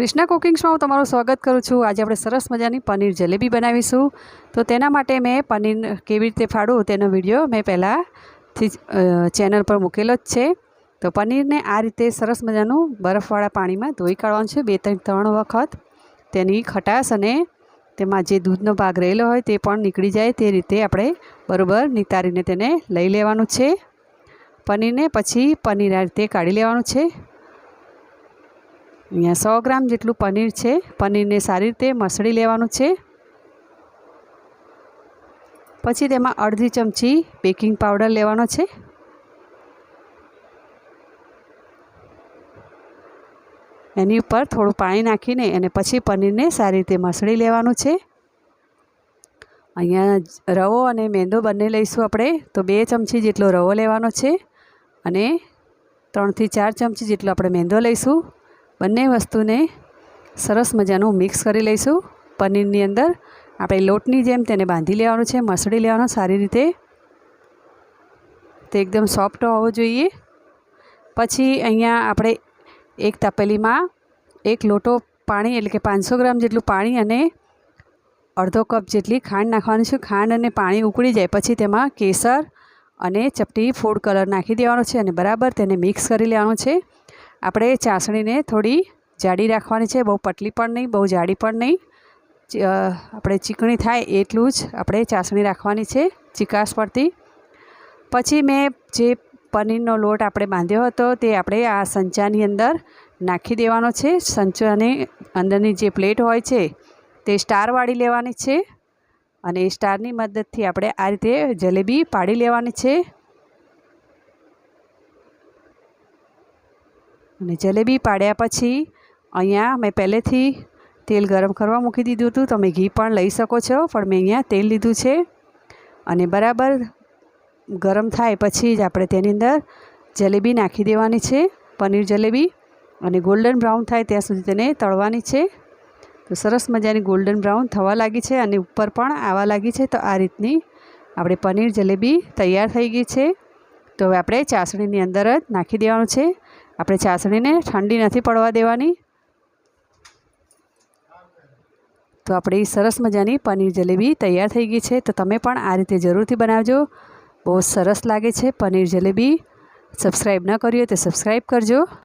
કૃષ્ણા કુકિંગ્સમાં હું તમારું સ્વાગત કરું છું. આજે આપણે સરસ મજાની પનીર જલેબી બનાવીશું. તો તેના માટે મેં પનીર કેવી રીતે ફાડું તેનો વીડિયો મેં પહેલાંથી ચેનલ પર મૂકેલો જ છે. તો પનીરને આ રીતે સરસ મજાનું બરફવાળા પાણીમાં ધોઈ કાઢવાનું છે, બે ત્રણ ત્રણ વખત. તેની ખટાશ અને તેમાં જે દૂધનો ભાગ રહેલો હોય તે પણ નીકળી જાય તે રીતે આપણે બરાબર નિતારીને તેને લઈ લેવાનું છે. પનીરને પછી પનીર આ રીતે કાઢી લેવાનું છે. અહીંયા સો ગ્રામ જેટલું પનીર છે. પનીરને સારી રીતે મસળી લેવાનું છે. પછી તેમાં અડધી ચમચી બેકિંગ પાવડર લેવાનો છે. એની ઉપર થોડું પાણી નાખીને અને પછી પનીરને સારી રીતે મસળી લેવાનું છે. અહીંયા રવો અને મેંદો બંને લઈશું આપણે. તો બે ચમચી જેટલો રવો લેવાનો છે અને ત્રણથી ચાર ચમચી જેટલો આપણે મેંદો લઈશું. બંને વસ્તુને સરસ મજાનું મિક્સ કરી લઈશું. પનીરની અંદર આપણે લોટની જેમ તેને બાંધી લેવાનું છે, મસળી લેવાનું, સારી રીતે તે એકદમ સોફ્ટ હોવો જોઈએ. પછી અહીંયા આપણે એક તપેલીમાં એક લોટો પાણી, એટલે કે પાંચસો ગ્રામ જેટલું પાણી અને અડધો કપ જેટલી ખાંડ નાખવાની છે. ખાંડ અને પાણી ઉકળી જાય, પછી તેમાં કેસર અને ચપટી ફૂડ કલર નાખી દેવાનો છે અને બરાબર તેને મિક્સ કરી લેવાનું છે. આપણે ચાસણીને થોડી જાડી રાખવાની છે, બહુ પતલી પણ નહીં, બહુ જાડી પણ નહીં. આપણે ચીકણી થાય એટલું જ આપણે ચાસણી રાખવાની છે ચીકાશ પરથી. પછી મેં જે પનીરનો લોટ આપણે બાંધ્યો હતો તે આપણે આ સંચાની અંદર નાખી દેવાનો છે. સંચાની અંદરની જે પ્લેટ હોય છે તે સ્ટારવાળી લેવાની છે અને એ સ્ટારની મદદથી આપણે આ રીતે જલેબી પાડી લેવાની છે. અને જલેબી પાડ્યા પછી અહીંયા મેં પહેલેથી તેલ ગરમ કરવા મૂકી દીધું હતું. તમે ઘી પણ લઈ શકો છો, પણ મેં અહીંયા તેલ લીધું છે. અને બરાબર ગરમ થાય પછી જ આપણે તેની અંદર જલેબી નાખી દેવાની છે, પનીર જલેબી. અને ગોલ્ડન બ્રાઉન થાય ત્યાં સુધી તેને તળવાની છે. તો સરસ મજાની ગોલ્ડન બ્રાઉન થવા લાગી છે અને ઉપર પણ આવવા લાગી છે. તો આ રીતની આપણે પનીર જલેબી તૈયાર થઈ ગઈ છે. તો હવે આપણે ચાસણીની અંદર જ નાખી દેવાનું છે. આપણે ચાસણીને ઠંડી નથી પડવા દેવાની. તો આપણી સરસ મજાની પનીર જલેબી તૈયાર થઈ ગઈ છે. તો તમે પણ આ રીતે જરૂરથી બનાવજો. બહુ સરસ લાગે છે પનીર જલેબી. સબસ્ક્રાઈબ ન કર્યું તો સબસ્ક્રાઈબ કરજો.